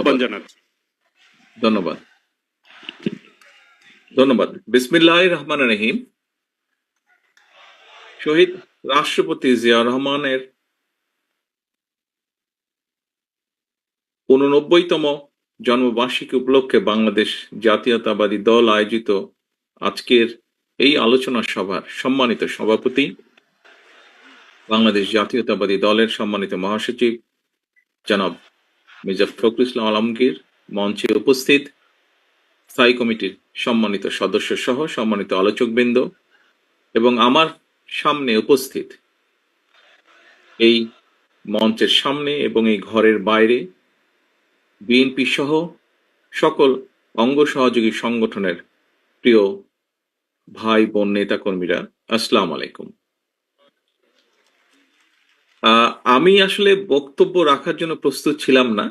আহ্বান জানাচ্ছি। ধন্যবাদ। ধন্যবাদ। বিসমিল্লাহ রহমান রহিম। শহীদ রাষ্ট্রপতি জিয়া রহমানের উননব্বইতম জন্মবার্ষিকী উপলক্ষে বাংলাদেশ জাতীয়তাবাদী দল আয়োজিত আজকের এই আলোচনা সভার সম্মানিত সভাপতি বাংলাদেশ জাতীয়তাবাদী দলের সম্মানিত মহাসচিব জনাব মির্জা ফখরুল ইসলাম আলমগীর মঞ্চে উপস্থিত স্থায়ী কমিটির সম্মানিত সদস্য সহ সম্মানিত আলোচকবৃন্দ এবং আমার সামনে উপস্থিত এই মঞ্চের সামনে এবং এই ঘরের বাইরে বিএনপি সহ সকল অঙ্গ সহযোগী সংগঠনের প্রিয় ভাই বোন নেতাকর্মীরা, আসসালাম আলাইকুম। আমি আসলে বক্তব্য রাখার জন্য প্রস্তুত ছিলাম না